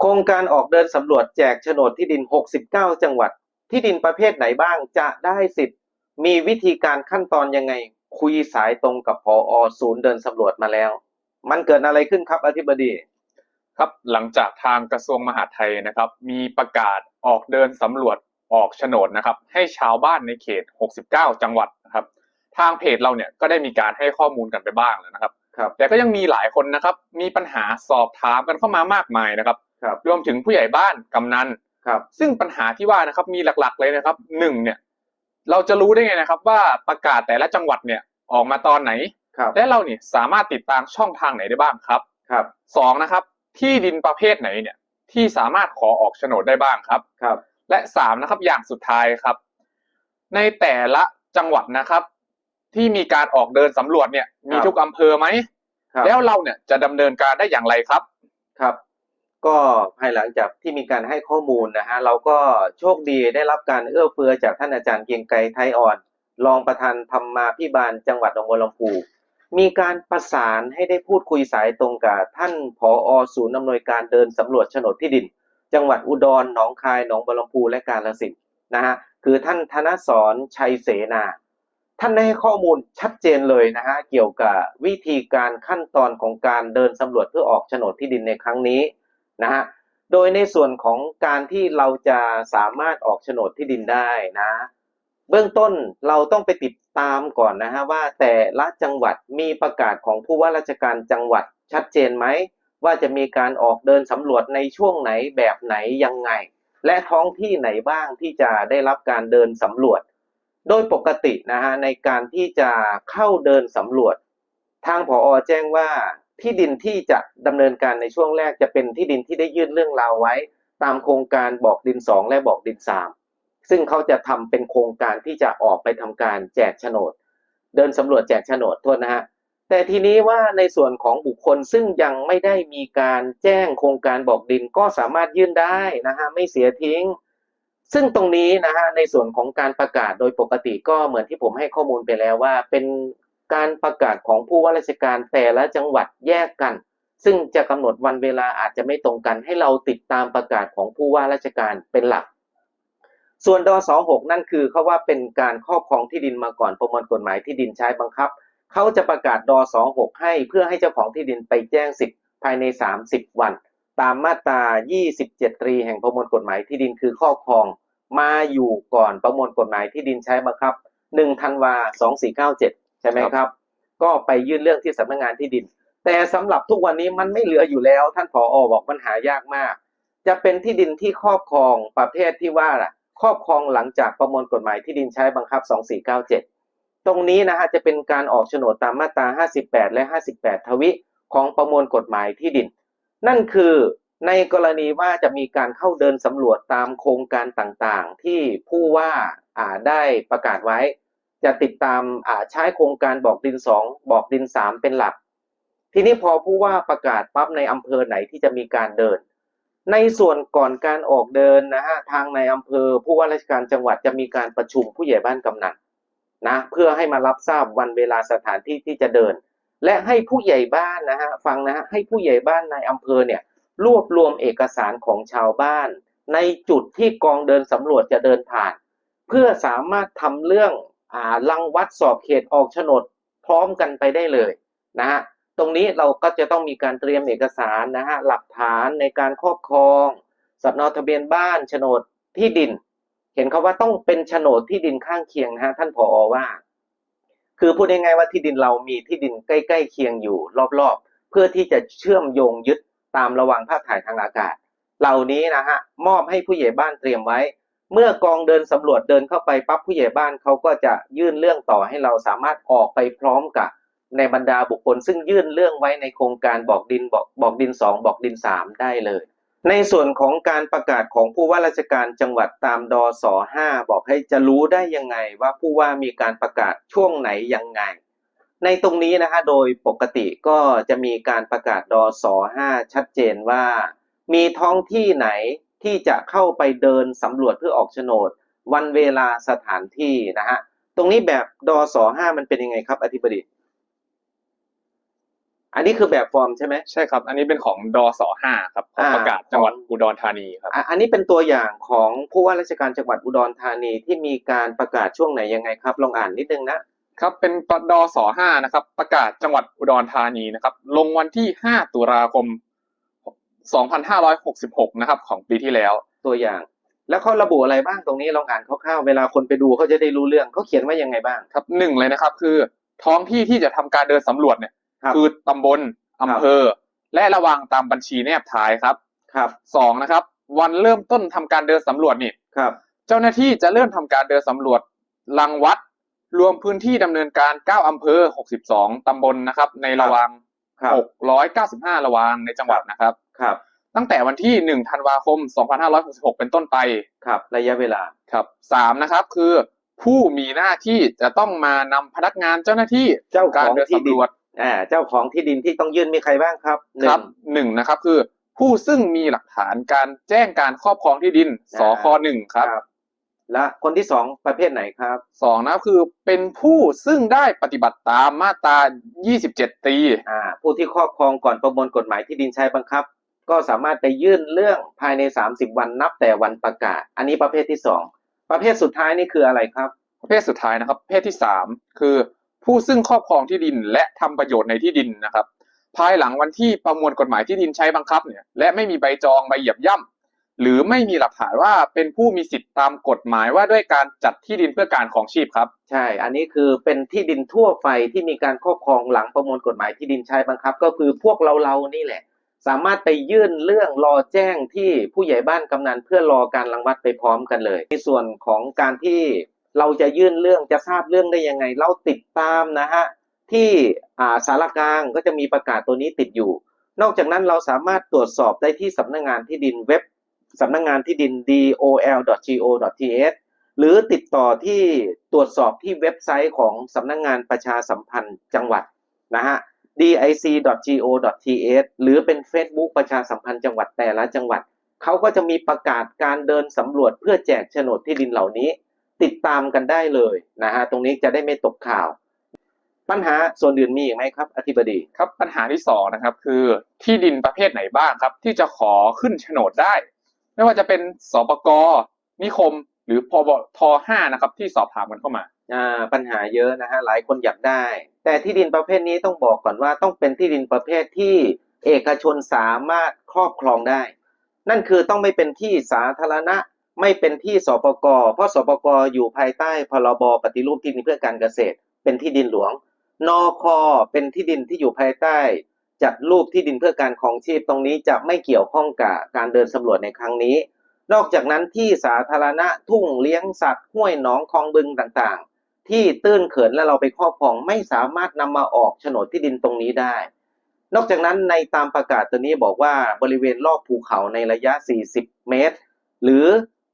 โครงการออกเดินสำรวจแจกโฉนดที่ดิน 69 จังหวัด ที่ดินประเภทไหนบ้างจะได้สิทธิ์ มีวิธีการขั้นตอนยังไง คุยสายตรงกับพออศูนย์เดินสำรวจมาแล้ว มันเกิดอะไรขึ้นครับอธิบดี ครับหลังจากทางกระทรวงมหาดไทยนะครับ มีประกาศออกเดินสำรวจออกโฉนดนะครับ ให้ชาวบ้านในเขต 69 จังหวัดนะครับ ทางเพจเราเนี่ยก็ได้มีการให้ข้อมูลกันไปบ้างแล้วนะครับครับแต่ก็ยังมีหลายคนนะครับ มีปัญหาสอบถามกันเข้ามามากมายนะครับ ครับรวมถึงผู้ใหญ่บ้านกำนันครับ ซึ่งปัญหาที่ว่านะครับมีหลักๆเลยนะครับหนึ่งเนี่ย เราจะรู้ได้ไงนะครับ ว่าประกาศแต่ละจังหวัดเนี่ยออกมาตอนไหน ครับและเราเนี่ยสามารถติดตามช่องทางไหนได้บ้างครับครับสองนะครับ ที่ดินประเภทไหนเนี่ย ที่สามารถขอออกโฉนดได้บ้างครับ ครับ และสามนะครับอย่างสุดท้ายครับ ในแต่ละจังหวัดนะครับ ที่มีการออกเดินสำรวจเนี่ย มีทุกอำเภอไหม ครับแล้วเราเนี่ยจะดำเนินการได้อย่างไรครับ ครับ ก็ภายหลังจากที่มีการให้ข้อมูลนะฮะเราก็โชคดีได้รับการเอื้อเฟื้อจากท่านอาจารย์เกียงไกรไทยอ่อน รองประธานธรรมาพิบาลจังหวัดหนองบัวลำพูมีการประสานให้ได้พูดคุยสายตรงกับท่านผอศูนย์อำนวยการเดินสำรวจโฉนดที่ดิน จังหวัดอุดรหนองคายหนองบัวลำพูและกาฬสินธุ์นะฮะคือท่านธนสรชัยเสนา ท่านได้ให้ข้อมูลชัดเจนเลยนะฮะเกี่ยวกับวิธีการขั้นตอนของการเดินสำรวจเพื่อออกโฉนดที่ดินในครั้งนี้ นะฮะโดยในส่วนของการที่เราจะสามารถออกโฉนดที่ดินได้นะ เบื้องต้นเราต้องไปติดตามก่อนนะฮะว่าแต่ละจังหวัดมีประกาศของผู้ว่าราชการจังหวัดชัดเจนไหมว่าจะมีการออกเดินสำรวจในช่วงไหนแบบไหนยังไง และท้องที่ไหนบ้างที่จะได้รับการเดินสำรวจ โดยปกตินะฮะในการที่จะเข้าเดินสำรวจ ทางผอแจ้งว่า ที่ดินที่จะดำเนินการในช่วงแรกจะเป็นที่ดินที่ได้ยื่นเรื่องราวไว้ ตามโครงการบอกดินสองและบอกดินสามซึ่งเขาจะทำเป็นโครงการที่จะออกไปทำการแจกโฉนด เดินสำรวจแจกโฉนดโทษนะฮะแต่ทีนี้ว่าในส่วนของบุคคลซึ่งยังไม่ได้มีการแจ้งโครงการบอกดินก็สามารถยื่นได้นะฮะไม่เสียทิ้ง ซึ่งตรงนี้นะฮะในส่วนของการประกาศโดยปกติก็เหมือนที่ผมให้ข้อมูลไปแล้วว่า เป็น การประกาศของผู้ว่าราชการแต่ละจังหวัดแยกกัน ซึ่งจะกำหนดวันเวลาอาจจะไม่ตรงกันให้เราติดตามประกาศของผู้ว่าราชการเป็นหลัก ส่วนดส6นั่นคือเขาว่าเป็นการครอบครองที่ดินมาก่อนประมวลกฎหมายที่ดินใช้บังคับเขาจะประกาศดส6ให้เพื่อให้เจ้าของที่ดินไปแจ้งสิทธิ์ภายใน 30 วัน ตามมาตรา 27 ตรีแห่งประมวลกฎหมายที่ดินคือครอบครอง มาอยู่ก่อนประมวลกฎหมายที่ดินใช้บังคับ1ธันวา2497 ใช่ไหมครับ ก็ไปยื่นเรื่องที่สำนักงานที่ดิน แต่สำหรับทุกวันนี้มันไม่เหลืออยู่แล้ว ท่านผออบอกปัญหายากมาก จะเป็นที่ดินที่ครอบครองประเภทที่ว่าล่ะครอบครองหลังจากประมวลกฎหมายที่ดินใช้บังคับ 2497 ตรงนี้นะฮะจะเป็นการออกโฉนดตามมาตรา 58 และ 58 ทวิของประมวลกฎหมายที่ดิน นั่นคือในกรณีว่าจะมีการเข้าเดินสำรวจตามโครงการต่างๆ ที่ผู้ว่าอ่าได้ประกาศไว้ จะติดตามใช้โครงการบอกดิน2บอกดิน3เป็นหลัก ทีนี้พอผู้ว่าประกาศปั๊บในอำเภอไหนที่จะมีการเดิน ในส่วนก่อนการออกเดินนะฮะทางในอำเภอผู้ว่าราชการจังหวัดจะมีการประชุมผู้ใหญ่บ้านกำนันนะเพื่อให้มารับทราบวันเวลาสถานที่ที่จะเดิน และให้ผู้ใหญ่บ้านนะฮะฟังนะฮะให้ผู้ใหญ่บ้านในอำเภอเนี่ยรวบรวมเอกสารของชาวบ้าน ในจุดที่กองเดินสำรวจจะเดินผ่าน เพื่อสามารถทำเรื่อง รังวัดสอบเขตออกโฉนดพร้อมกันไปได้เลยนะฮะตรงนี้เราก็จะต้องมีการเตรียมเอกสารนะฮะหลักฐานในการครอบครองสำเนาทะเบียนบ้านโฉนดที่ดิน เห็นเขาว่าต้องเป็นโฉนดที่ดินข้างเคียงนะฮะท่านผอว่า คือพูดง่ายๆว่าที่ดินเรามีที่ดินใกล้ ๆ เคียงอยู่รอบๆ เพื่อที่จะเชื่อมโยงยึดตามระว่างภาพถ่ายทางอากาศ เหล่านี้นะฮะมอบให้ผู้ใหญ่บ้านเตรียมไว้ เมื่อกองเดินสำรวจเดินเข้าไปปั๊บผู้ใหญ่บ้านเขาก็จะยื่นเรื่องต่อให้เราสามารถออกไปพร้อมกับในบรรดาบุคคล ซึ่งยื่นเรื่องไว้ในโครงการบอกดินบอกบอกดินสองบอกดินสามได้เลย ในส่วนของการประกาศของผู้ว่าราชการจังหวัดตามดสห้าบอกให้จะรู้ได้ยังไงว่าผู้ว่ามีการประกาศช่วงไหนยังไง ในตรงนี้นะฮะโดยปกติก็จะมีการประกาศดสห้าชัดเจนว่า มีท้องที่ไหน ที่จะเข้าไปเดินสำรวจเพื่อออกโฉนด วันเวลาสถานที่นะฮะตรงนี้แบบดสห้ามันเป็นยังไงครับอธิบดีอันนี้คือแบบฟอร์มใช่ไหมใช่ครับ อันนี้เป็นของดสห้าครับของอ่าประกาศจังหวัดของอุดรธานีครับอะอันนี้เป็นตัวอย่างของผู้ว่าราชการจังหวัดอุดรธานีที่มีการประกาศช่วงไหนยังไงครับ ลองอ่านนิดนึงนะครับเป็นปดสห้านะครับ ประกาศจังหวัดอุดรธานีนะครับ ลงวันที่ 5 ตุลาคม 2566 นะครับ ของปีที่แล้ว ตัวอย่าง แล้วเขาระบุอะไรบ้างตรงนี้ลองอ่านคร่าวๆ เวลาคนไปดูเขาจะได้รู้เรื่องเขาเขียนว่ายังไงบ้าง ครับหนึ่งเลยนะครับ คือท้องที่ที่จะทำการเดินสำรวจเนี่ย ครับคือตำบลอำเภอ และระวางตามบัญชีแนบท้ายครับครับสองนะครับ วันเริ่มต้นทำการเดินสำรวจนี่ ครับเจ้าหน้าที่จะเริ่มทำการเดินสำรวจรังวัด รวมพื้นที่ดำเนินการ 9อำเภอ 62 ตำบลนะครับ ในระวาง ครับ695 ระวางในจังหวัดนะครับ ครับ ตั้งแต่วันที่ 1 ธันวาคม 2566 เป็นต้นไป ครับ ระยะเวลา ครับสามนะครับ คือผู้มีหน้าที่จะต้องมานำพนักงานเจ้าหน้าที่เจ้าของการเดินที่ดินสำรวจอ่าเจ้าของที่ดินที่ต้องยื่นมีใครบ้างครับหคนึ่รังบหนึ่งนะครับคือผู้ซึ่งมีหลักฐานการแจ้งการครอบครองที่ดินอ่าสคหนึ่งครับ และคนที่สองประเภทไหนครับสองนะครับคือเป็นผู้ซึ่งได้ปฏิบัติตามมาตรา 27 ตีอ่าผู้ที่ครอบครองก่อนประมวลกฎหมายที่ดินใช้บังคับ ก็สามารถไปยื่นเรื่องภายใน 30 วันนับแต่วันประกาศ อันนี้ประเภทที่สองประเภทสุดท้ายนี่คืออะไรครับ ประเภทสุดท้ายนะครับ ประเภทที่สามคือผู้ซึ่งครอบครองที่ดินและทำประโยชน์ในที่ดินนะครับ ภายหลังวันที่ประมวลกฎหมายที่ดินใช้บังคับเนี่ยและไม่มีใบจองใบเหยียบย่ำ หรือไม่มีหลักฐานว่าเป็นผู้มีสิทธิตามกฎหมายว่าด้วยการจัดที่ดินเพื่อการของชีพครับ ใช่ อันนี้คือเป็นที่ดินทั่วไปที่มีการครอบครองหลังประมวลกฎหมายที่ดินใช้บังคับ ก็คือพวกเราเราๆนี่แหละ สามารถไปยื่นเรื่องรอแจ้งที่ผู้ใหญ่บ้านกำนันเพื่อรอการรังวัดไปพร้อมกันเลย ในส่วนของการที่เราจะยื่นเรื่องจะทราบเรื่องได้ยังไง เราติดตามนะฮะที่สารกลางก็จะมีประกาศตัวนี้ติดอยู่ นอกจากนั้นเราสามารถตรวจสอบได้ที่สำนักงานที่ดินเว็บ สำนักงานที่ดิน dol.go.th หรือติดต่อที่ตรวจสอบที่เว็บไซต์ของสำนักงานประชาสัมพันธ์จังหวัดนะฮะ dic.go.th หรือเป็น Facebook ประชาสัมพันธ์จังหวัดแต่ละจังหวัด เขาก็จะมีประกาศการเดินสำรวจเพื่อแจกโฉนดที่ดินเหล่านี้ ติดตามกันได้เลยนะฮะตรงนี้จะได้ไม่ตกข่าว ปัญหาส่วนอื่นมีอีกไหมครับ อธิบดีครับปัญหาที่สองนะครับคือที่ดินประเภทไหนบ้างครับ ที่จะขอขึ้นโฉนดได้ ไม่ว่าจะเป็นสปกนิคม หรือพบทห้านะครับ ที่สอบถามกันเข้ามาอ่าปัญหาเยอะนะฮะหลายคนอยากได้ แต่ที่ดินประเภทนี้ต้องบอกก่อนว่าต้องเป็นที่ดินประเภทที่เอกชนสามารถครอบครองได้ นั่นคือต้องไม่เป็นที่สาธารณะไม่เป็นที่สปกเพราะสปกอยู่ภายใต้พรบปฏิรูปที่ดินเพื่อการเกษตร เป็นที่ดินหลวงนคอเป็นที่ดินที่อยู่ภายใต้ จัดรูปที่ดินเพื่อการของชีพตรงนี้จะไม่เกี่ยวข้องกับการเดินสำรวจในครั้งนี้ นอกจากนั้นที่สาธารณะทุ่งเลี้ยงสัตว์ห้วยหนองคลองบึงต่างๆ ที่ตื้นเขินและเราไปครอบครองไม่สามารถนำมาออกโฉนดที่ดินตรงนี้ได้ นอกจากนั้นในตามประกาศตัวนี้บอกว่าบริเวณรอบภูเขาในระยะ 40 เมตร หรือ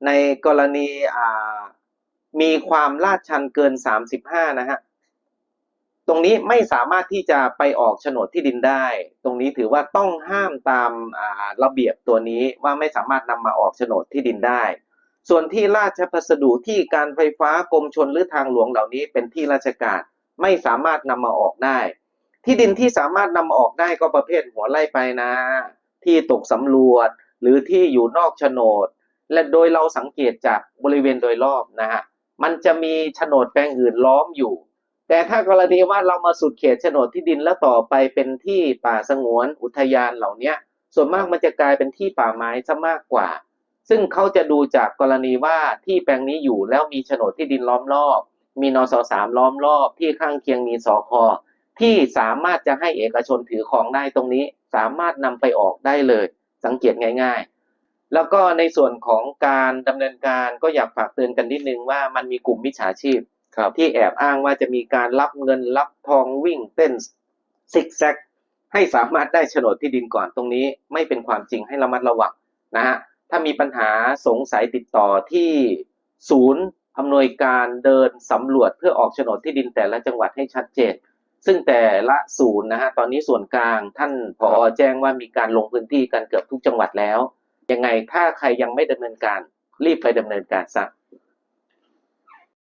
ในกรณีมีความลาดชันเกิน 35 นะฮะ ตรงนี้ไม่สามารถที่จะไปออกโฉนดที่ดินได้ ตรงนี้ถือว่าต้องห้ามตามาระเบียบตัวนี้ว่าไม่สามารถนำมาออกโฉนดที่ดินได้ ส่วนที่ราชพัสดุที่การไฟฟ้ากรมชนหรือทางหลวงเหล่านี้เป็นที่ราชการไม่สามารถนำมาออกได้ ที่ดินที่สามารถนำมาออกได้ก็ประเภทหัวไร่ไปนะ ที่ตกสำรวจหรือที่อยู่นอกโฉนด และโดยเราสังเกตจากบริเวณโดยรอบนะฮะมันจะมีโฉนดแปลงอื่นล้อมอยู่ แต่ถ้ากรณีว่าเรามาสุดเขตโฉนดที่ดินแล้วต่อไปเป็นที่ป่าสงวนอุทยานเหล่านี้ส่วนมากมันจะกลายเป็นที่ป่าไม้ซะมากกว่า ซึ่งเขาจะดูจากกรณีว่าที่แปลงนี้อยู่แล้วมีโฉนดที่ดินล้อมรอบ มีนสสามล้อมรอบ ที่ข้างเคียงมีสคที่สามารถจะให้เอกชนถือของได้ตรงนี้ สามารถนำไปออกได้เลย สังเกตง่าย ๆ แล้วก็ในส่วนของการดำเนินการก็อยากฝากเตือนกันนิดนึงว่ามันมีกลุ่มมิจฉาชีพ ที่แอบอ้างว่าจะมีการรับเงินรับทองวิ่งเต้นซิกแซกให้สามารถได้โฉนดที่ดินก่อนตรงนี้ไม่เป็นความจริงให้ระมัดระวังนะฮะถ้ามีปัญหาสงสัยติดต่อที่ศูนย์อำนวยการเดินสำรวจเพื่อออกโฉนดที่ดินแต่ละจังหวัดให้ชัดเจน ซึ่งแต่ละศูนย์นะฮะตอนนี้ส่วนกลางท่านผอแจ้งว่ามีการลงพื้นที่กันเกือบทุกจังหวัดแล้ว ยังไงถ้าใครยังไม่ดำเนินการรีบไปดำเนินการซะ